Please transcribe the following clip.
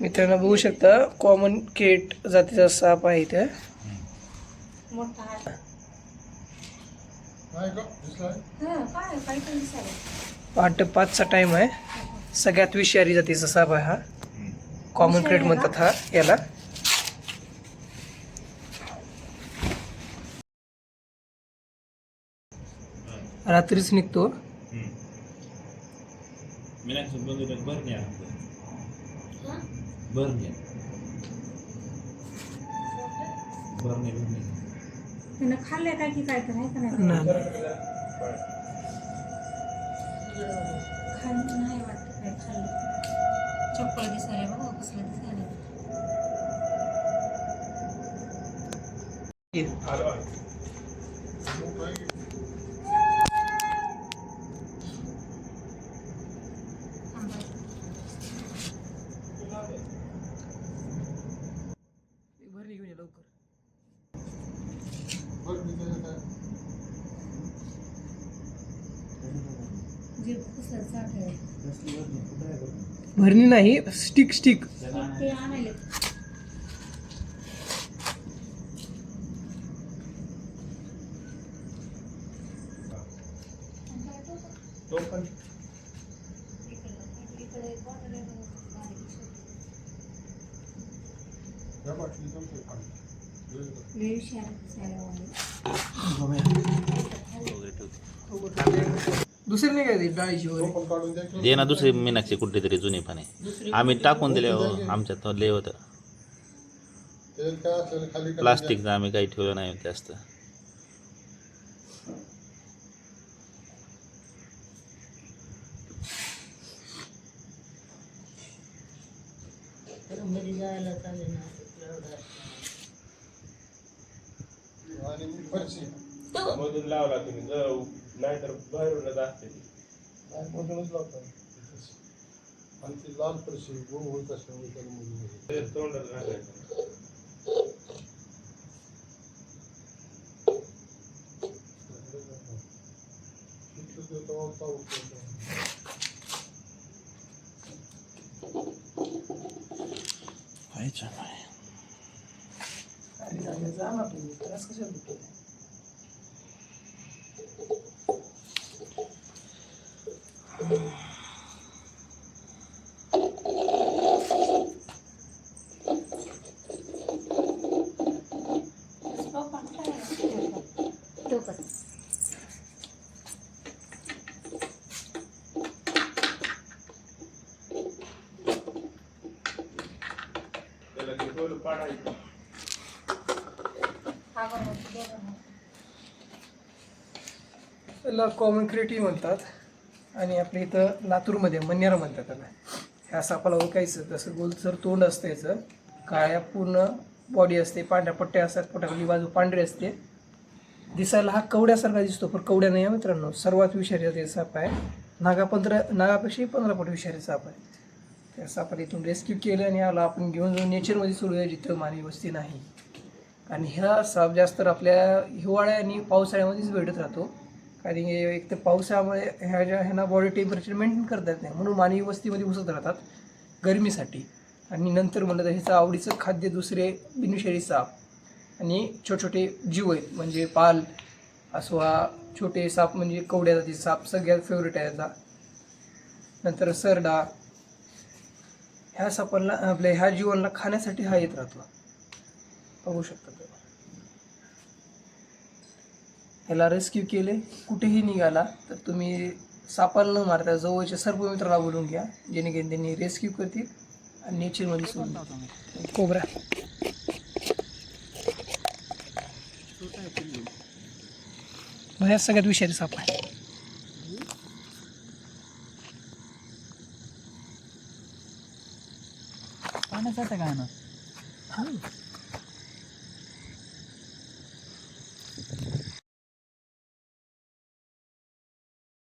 मित्रांनो बघू शकता कॉमन केट जातीचा साप आहे इथे. हं, पहाटे पाचचा टाइम आहे. सगळ्यात विषारी जातीचा साप आहे हा. कॉमन क्रेट म्हणतात हा याला. रात्रीच निघतो. बरण्या बरण्या बरणे बरणे त्यानं खाल्लंय काय की काय तर आहे का नाही? नाही. खाल्लं नाही वाटतं काय खाल्लं. चप्पल दिसायला बघा कसलं दिसायला घेऊन ये लवकर बरं मी त्याच्यात आहे. जे कसलं चाट आहे भरणी नाही स्टिक स्टिक पण पाणी. दुसरी नाही काय डाळीची वगैरे पण. दे ना दुसरी मीनाक्षी कुठली तरी जुनी पाने आम्ही टाकून दिले हो आमच्यात लय होतं. तेल काय असेल खाली काढून द्या. प्लास्टिकचं आम्ही काही ठेवलं नाही जास्त. आणि फरशी. मधून लावला तुम्ही जर नाहीतर बाहेरूनच असते ती. मधूनच लावतात आणि ती लाल फरशी गोल होत असल्यामुळे त्याला मधून होतं. ते तोंडात घालायचं इथलं ते तेव्हा चावत होतं. जा ना तुम्ही त्रास कशाला देतो? टोकत त्याला ते त्याला कॉमन क्रिएटिव्ह म्हणतात. आणि आपल्या इथं लातूरमध्ये मन्यारा म्हणतात त्याला ह्या सापाला ओळखायचं तसं गोलसर तोंड असतं याचं काळ्या पूर्ण बॉडी असते पांढऱ्या पट्ट्या असतात पोटाखाली बाजू पांढरी असते. दिसायला हा कवड्यासारखा दिसतो पण कवड्या नाही आहे मित्रांनो. सर्वात विषारी साप आहे. नागा पंधरा नागापेक्षाही पंधरा पट विषारी साप आहे. त्या सापाला इथून रेस्क्यू केलं आणि याला आपण घेऊन जाऊन नेचरमध्ये सुरू आहे जिथं मानवी वस्ती नाही. आणि ह्या साप जास्त तर आपल्या हिवाळ्या आणि पावसाळ्यामध्येच भेटत राहतो. कारण की एक तर पावसामुळे ह्या ज्या ह्यांना बॉडी टेम्परेचर मेंटेन करता येत नाही. म्हणून मानवी वस्तीमध्ये घुसत राहतात गरमीसाठी. आणि नंतर म्हणलं तर ह्याचं आवडीचं खाद्य दुसरे बिनशेरी साप. आणि छोटे छोटे जीव आहेत. म्हणजे पाल असो हा छोटे साप म्हणजे कवड्या जातीचे साप. सगळ्यात फेवरेट आहे याचा. नंतर सरडा. ह्या सापांना आपल्या ह्या जीवांना खाण्यासाठी हा येत राहतो. बघू शकता ह्याला रेस्क्यू केले. कुठेही निघाला तर तुम्ही सापाला न मारता जवळच्या सर्व मित्राला बोलून घ्या जेणेकरून त्यांनी रेस्क्यू करतील आणि नेचरमध्ये सोडून कोबरा. ह्या सगळ्यात विषारी साप आहे. पाण्यात जातं काय ना? हा.